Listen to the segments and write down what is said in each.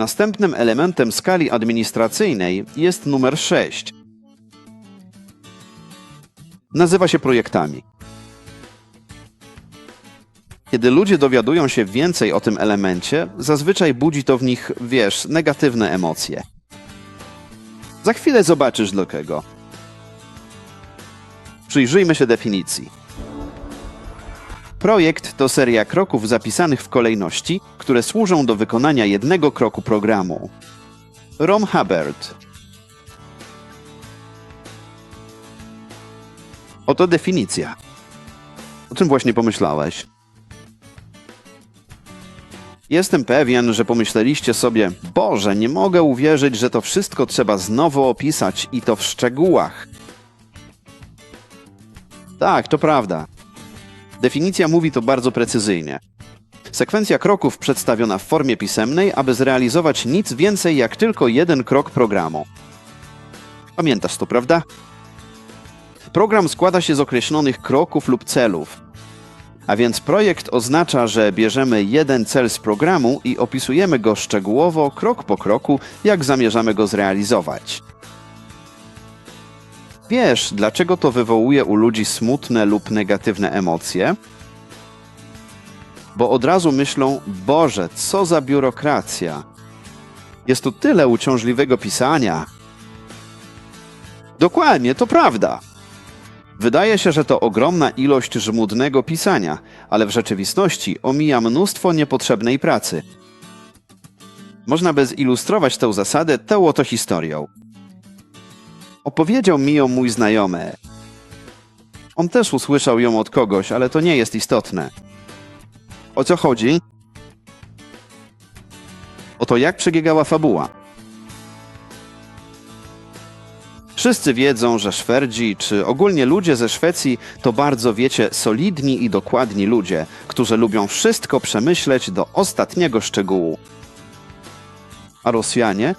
Następnym elementem skali administracyjnej jest numer 6. Nazywa się projektami. Kiedy ludzie dowiadują się więcej o tym elemencie, zazwyczaj budzi to w nich, wiesz, negatywne emocje. Za chwilę zobaczysz dlaczego. Przyjrzyjmy się definicji. Projekt to seria kroków zapisanych w kolejności, które służą do wykonania jednego kroku programu. Ron Hubbard. Oto definicja. O czym właśnie pomyślałeś? Jestem pewien, że pomyśleliście sobie, Boże, nie mogę uwierzyć, że to wszystko trzeba znowu opisać i to w szczegółach. Tak, to prawda. Definicja mówi to bardzo precyzyjnie. Sekwencja kroków przedstawiona w formie pisemnej, aby zrealizować nic więcej jak tylko jeden krok programu. Pamiętasz to, prawda? Program składa się z określonych kroków lub celów. A więc projekt oznacza, że bierzemy jeden cel z programu i opisujemy go szczegółowo, krok po kroku, jak zamierzamy go zrealizować. Wiesz, dlaczego to wywołuje u ludzi smutne lub negatywne emocje? Bo od razu myślą: Boże, co za biurokracja! Jest tu tyle uciążliwego pisania. Dokładnie, to prawda. Wydaje się, że to ogromna ilość żmudnego pisania, ale w rzeczywistości omija mnóstwo niepotrzebnej pracy. Można by zilustrować tę zasadę tą oto historią. Opowiedział mi ją mój znajomy. On też usłyszał ją od kogoś, ale to nie jest istotne. O co chodzi? O to, jak przebiegała fabuła. Wszyscy wiedzą, że Szwerdzi, czy ogólnie ludzie ze Szwecji, to bardzo, wiecie, solidni i dokładni ludzie, którzy lubią wszystko przemyśleć do ostatniego szczegółu. A Rosjanie?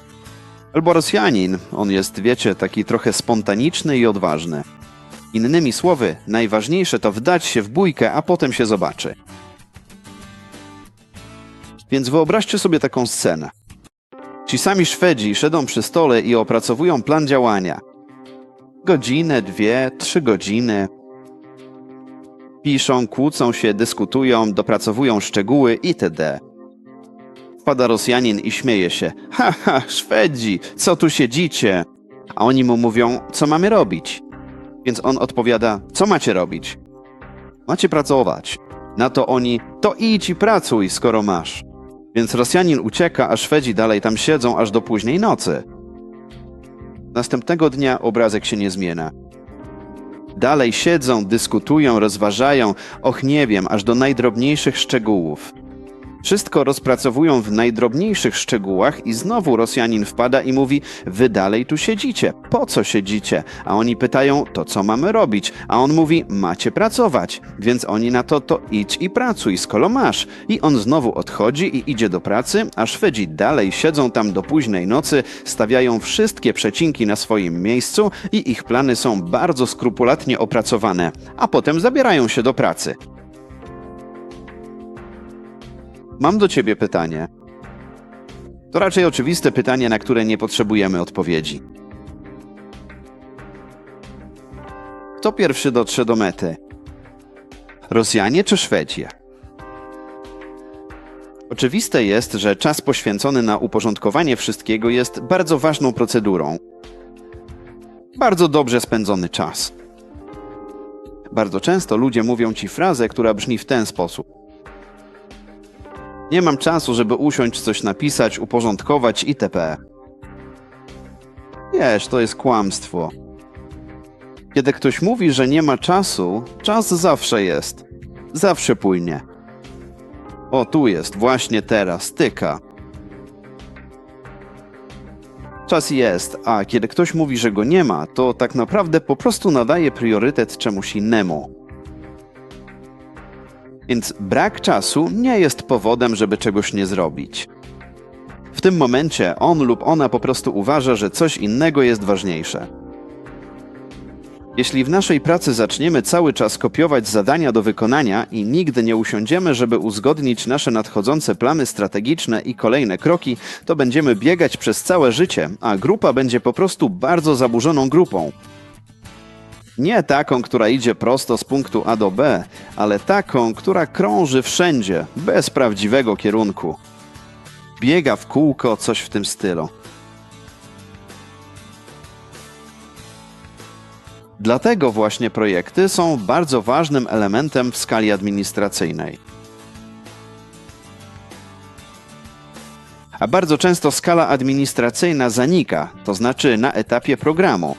Albo Rosjanin, on jest, wiecie, taki trochę spontaniczny i odważny. Innymi słowy, najważniejsze to wdać się w bójkę, a potem się zobaczy. Więc wyobraźcie sobie taką scenę. Ci sami Szwedzi siedzą przy stole i opracowują plan działania. Godzinę, dwie, trzy godziny. Piszą, kłócą się, dyskutują, dopracowują szczegóły itd. Wpada Rosjanin i śmieje się. Ha, ha, Szwedzi, co tu siedzicie? A oni mu mówią, co mamy robić? Więc on odpowiada, co macie robić? Macie pracować. Na to oni, to idź i pracuj, skoro masz. Więc Rosjanin ucieka, a Szwedzi dalej tam siedzą aż do późnej nocy. Następnego dnia obrazek się nie zmienia. Dalej siedzą, dyskutują, rozważają, och nie wiem, aż do najdrobniejszych szczegółów. Wszystko rozpracowują w najdrobniejszych szczegółach i znowu Rosjanin wpada i mówi: Wy dalej tu siedzicie, po co siedzicie? A oni pytają: To co mamy robić? A on mówi: Macie pracować. Więc oni na to: To idź i pracuj, skoro masz. I on znowu odchodzi i idzie do pracy, a Szwedzi dalej siedzą tam do późnej nocy, stawiają wszystkie przecinki na swoim miejscu i ich plany są bardzo skrupulatnie opracowane, a potem zabierają się do pracy. Mam do ciebie pytanie. To raczej oczywiste pytanie, na które nie potrzebujemy odpowiedzi. Kto pierwszy dotrze do mety? Rosjanie czy Szwedzi? Oczywiste jest, że czas poświęcony na uporządkowanie wszystkiego jest bardzo ważną procedurą. Bardzo dobrze spędzony czas. Bardzo często ludzie mówią ci frazę, która brzmi w ten sposób. Nie mam czasu, żeby usiąść, coś napisać, uporządkować itp. Wiesz, to jest kłamstwo. Kiedy ktoś mówi, że nie ma czasu, czas zawsze jest. Zawsze płynie. O, tu jest, właśnie teraz, tyka. Czas jest, a kiedy ktoś mówi, że go nie ma, to tak naprawdę po prostu nadaje priorytet czemuś innemu. Więc brak czasu nie jest powodem, żeby czegoś nie zrobić. W tym momencie on lub ona po prostu uważa, że coś innego jest ważniejsze. Jeśli w naszej pracy zaczniemy cały czas kopiować zadania do wykonania i nigdy nie usiądziemy, żeby uzgodnić nasze nadchodzące plany strategiczne i kolejne kroki, to będziemy biegać przez całe życie, a grupa będzie po prostu bardzo zaburzoną grupą. Nie taką, która idzie prosto z punktu A do B, ale taką, która krąży wszędzie, bez prawdziwego kierunku. Biega w kółko, coś w tym stylu. Dlatego właśnie projekty są bardzo ważnym elementem w skali administracyjnej. A bardzo często skala administracyjna zanika, to znaczy na etapie programu.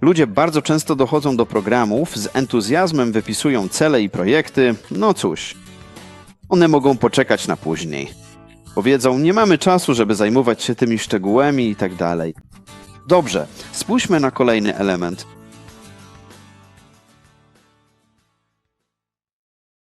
Ludzie bardzo często dochodzą do programów, z entuzjazmem wypisują cele i projekty, no cóż, one mogą poczekać na później. Powiedzą, nie mamy czasu, żeby zajmować się tymi szczegółami i tak dalej. Dobrze, spójrzmy na kolejny element.